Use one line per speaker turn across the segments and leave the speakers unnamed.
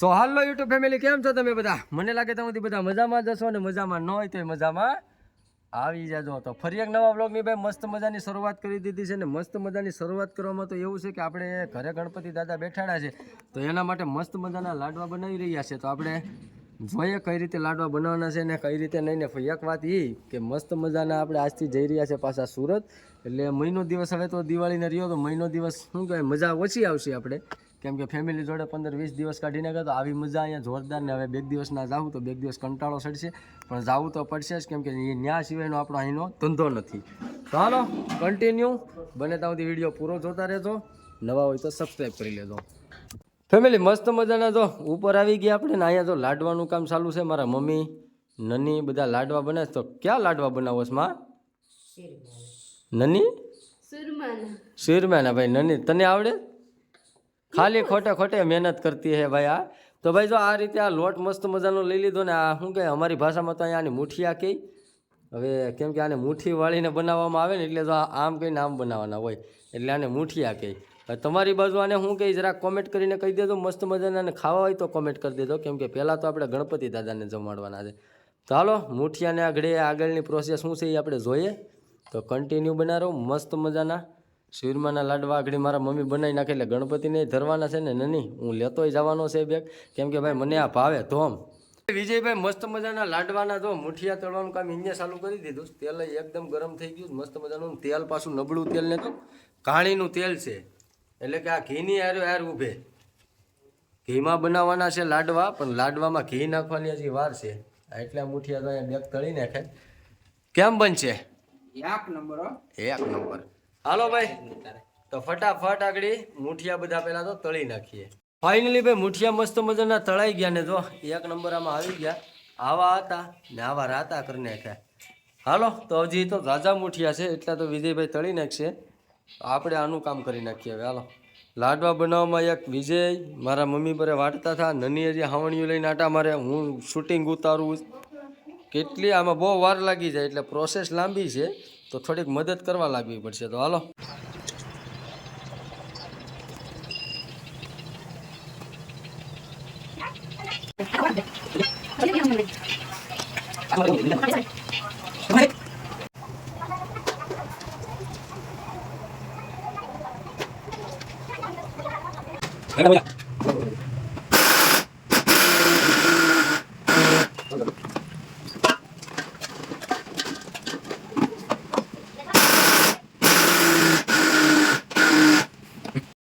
સો હાલો YouTube family કેમ છો તમે બધા? મને લાગે તમે બધા મજામાં જશો અને મજામાં ન હોય તો મજામાં આવી જાજો. તો ફરી એક નવા બ્લોગની ભાઈ મસ્ત મજાની શરૂઆત કરી દીધી છે ને મસ્ત મજાની શરૂઆત કરવામાં તો એવું છે કે આપણે ઘરે ગણપતિ દાદા બેઠાડા છે, તો એના માટે મસ્ત મજાના લાડવા બનાવી રહ્યા છે. તો આપણે જોઈએ કઈ રીતે લાડવા બનાવવાના છે ને કઈ રીતે નહીં ને એક વાત એ કે મસ્ત મજાના આપણે આજથી જઈ રહ્યા છે પાછા સુરત. એટલે મહિનો દિવસ હવે તો દિવાળીને રહ્યો, તો મહિનો દિવસ શું કહેવાય, મજા ઓછી આવશે આપણે. કેમ કે ફેમિલી જોડે પંદર વીસ દિવસ કાઢીને ગયા તો આવી મજા અહીંયા જોરદાર ને હવે બે દિવસ ના જાવું તો બે દિવસ કંટાળો સડશે. પણ જાવું તો પડશે જ કેમ કે ન્યા સિવાયનો આપણો અહીંનો ધંધો નથી. તો હાલો કન્ટિન્યુ બને ત્યાં સુધી વીડિયો પૂરો જોતા રહેજો. નવા હોય તો સબસ્ક્રાઈબ કરી લેજો. ફેમિલી મસ્ત મજાના જો. ઉપર આવી ગયા આપણે ને અહીંયા જો લાડવાનું કામ ચાલુ છે. મારા મમ્મી નની બધા લાડવા બને તો ક્યાં લાડવા બનાવો છો માં? નની? શિરમાના ભાઈ નની. તને આવડે? ખાલી ખોટે ખોટે મહેનત કરતી હે ભાઈ આ. તો ભાઈ જો આ રીતે આ લોટ મસ્ત મજાનો લઈ લીધો ને આ શું કહે અમારી ભાષામાં તો અહીંયા આની મુઠિયા કહી હવે કેમ કે આને મુઠ્ઠી વાળીને બનાવવામાં આવે ને એટલે આ આમ કહીને આમ બનાવવાના હોય, એટલે આને મુઠિયા કહે તમારી બાજુ આને શું કહી જરાક કોમેન્ટ કરીને કહી દેજો, મસ્ત મજાના અને ખાવા હોય તો કોમેન્ટ કરી દેજો, કેમ કે પહેલાં તો આપણે ગણપતિ દાદાને જમાડવાના છે. તો હાલો મુઠિયાને આગળ આગળની પ્રોસેસ શું છે એ આપણે જોઈએ. તો કન્ટિન્યુ બનાવો, મસ્ત મજાના. શિરમાના લાડવા આગળ મારા મમ્મી બનાવી નાખે એટલે ગણપતિને ધરવાના છે ને નની હું લેતોય જવાનો છે બેગ. કેમ કે ભાઈ મને આ ભાવે ધોમ વિજયભાઈ મસ્ત મજાના લાડવાના જો મુઠિયા તળવાનું કામ અહીંયા ચાલુ કરી દીધું. તેલ એકદમ ગરમ થઈ ગયું મસ્ત મજાનું. તેલ પાછું નબળું તેલ ને તો કાણીનું તેલ છે. એટલે કે આ ઘીની આરો આર ઉભે ઘીમાં બનાવવાના છે લાડવા પણ લાડવામાં ઘી નાખવાની હજી વાર છે. આ એટલે મુઠિયા તો અહીંયા બેગ તળી નાખે કેમ બનશે?
એક નંબર
એક નંબર. હાલો ભાઈ. તો ફટાફટ આગળ મુઠિયા બધા પહેલા તો તળી નાખીએ. ફાઇનલી ભાઈ, મુઠિયા મસ્ત મજાના તળાઈ ગયા ને જો, એક નંબર આમાં આવી ગયા. આવા હતા ને આવા રાતા કરી નાખ્યા. હાલો, તો હજી તો ઝાઝા મુઠિયા છે, એટલા તો વિજયભાઈ તળી નાખશે. આપણે આનું કામ કરી નાખીએ હવે, હાલો. લાડવા બનાવવામાં એક વિજય, મારા મમ્મી પરે વાટતા હતા, નની હજી હાવણીઓ લઈને આટા મારે, હું શૂટિંગ ઉતારું. કેટલી આમાં બહુ વાર લાગી જાય, એટલે પ્રોસેસ લાંબી છે. તો થોડીક મદદ કરવા લાગવી પડશે તો હાલો.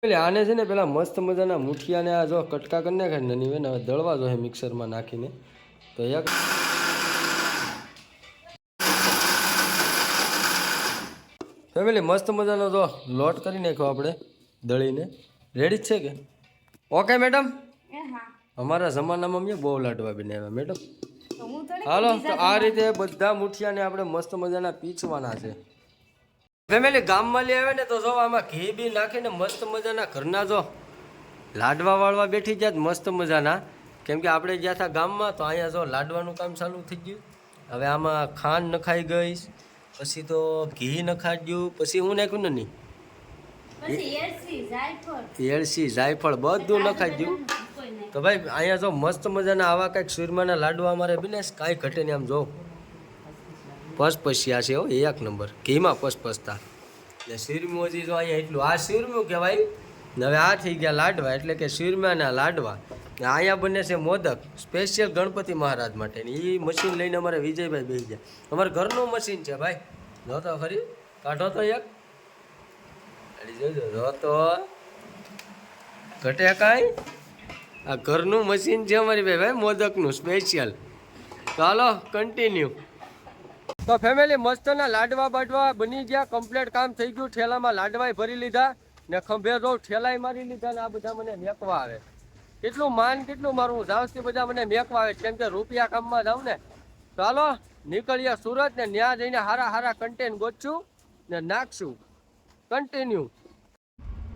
એટલે આને છે ને પેલા મસ્ત મજાના મુઠિયાને આ જો કટકા કરી નાખે ને બેન હવે દળવા જો મિક્સરમાં નાખીને. તો એક ફેમિલી મસ્ત મજાનો જો લોટ કરી નાખ્યો આપણે દળીને. રેડી જ છે કે? ઓકે મેડમ અમારા જમાનામાં મેં બહુ લાડવા બનાવ્યા મેડમ હાલો તો આ રીતે બધા મુઠિયાને આપણે મસ્ત મજાના પીછવાના છે. ફેમિલી ગામમાં લઈ આવે ને તો જો આમાં ઘી બી નાખીને મસ્ત મજાના ઘરના જો લાડવા વાળવા બેઠી જાય મસ્ત મજાના. કેમ કે આપણે ગયા હતા ગામમાં તો અહીંયા જો લાડવાનું કામ ચાલુ થઈ ગયું. હવે આમાં ખાંડ નખાઈ ગઈ પછી તો ઘી નખાઈ ગયું પછી હું નાખ્યું ને નહીં
એળસી જાયફળ.
બધું નખાઈ ગયું. તો ભાઈ અહીંયા જો મસ્ત મજાના આવા કંઈક સુરમાના લાડવા અમારે બી ને કાંઈ ઘટે નહીં આમ જો. પસપસિયા છે હો, એક નંબર. ઘીમાં પસપસતા ને શીરમું હજી જો અહીંયા એટલું, આ શીરમું કહેવાય. હવે આ થઈ ગયા લાડવા, એટલે કે શીરમાના લાડવા. અહીંયા બને છે મોદક સ્પેશિયલ ગણપતિ મહારાજ માટે. એ મશીન લઈને અમારે વિજયભાઈ બેસી ગયા. અમારે ઘરનું મશીન છે ભાઈ. જો તો ખરી, કાઢો તો એક. જોજો જો તો. ઘટે કાંઈ? આ ઘરનું મશીન છે અમારી ભાઈ ભાઈ, મોદકનું સ્પેશિયલ હાલો કન્ટિન્યુ તો ફેમિલી મસ્તના લાડવા બાડવા બની ગયા. કમ્પ્લીટ કામ થઈ ગયું. ઠેલામાં લાડવાય ભરી લીધા ને ખંભે જો ઠેલાય મારી લીધા ને આ બધા મને મેકવા આવે. કેટલું માન, કેટલું મારું જાવથી બધા મને મેકવા આવે. કેમ કે રૂપિયા કામમાં જાઉં ને ચાલો નીકળીએ સુરત ને ત્યાં જઈને હારા હારા કન્ટેન ગોતશું ને નાખશું. કન્ટિન્યુ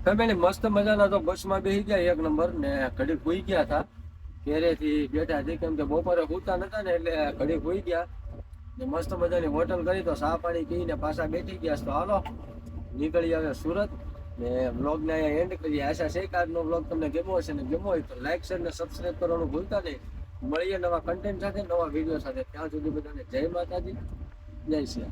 ફેમિલી મસ્ત મજાના તો બસમાં બેસી ગયા એક નંબર ને ઘડીક ભૂઈ ગયા હતા. ઘેરેથી બેઠા હતી. કેમ કે બપોરે હોતા નતા ને એટલે ઘડીક ભૂઈ ગયા. મસ્ત મજાની હોટલ કરી તો સા પાણી પીને પાછા બેઠી ગયા. તો હાલો, નીકળી આવે સુરત. ને વ્લોગને અહીંયા એન્ડ કરીએ. આશા છે કે આજનો વ્લોગ તમને ગમ્યો હશે ને ગમ્યો હોય તો લાઈક શેર ને સબસ્ક્રાઈબ કરવાનું ભૂલતા નહીં. મળીએ નવા કન્ટેન્ટ સાથે, નવા વીડિયો સાથે. ત્યાં સુધી બધાને જય માતાજી. જય શ્રી.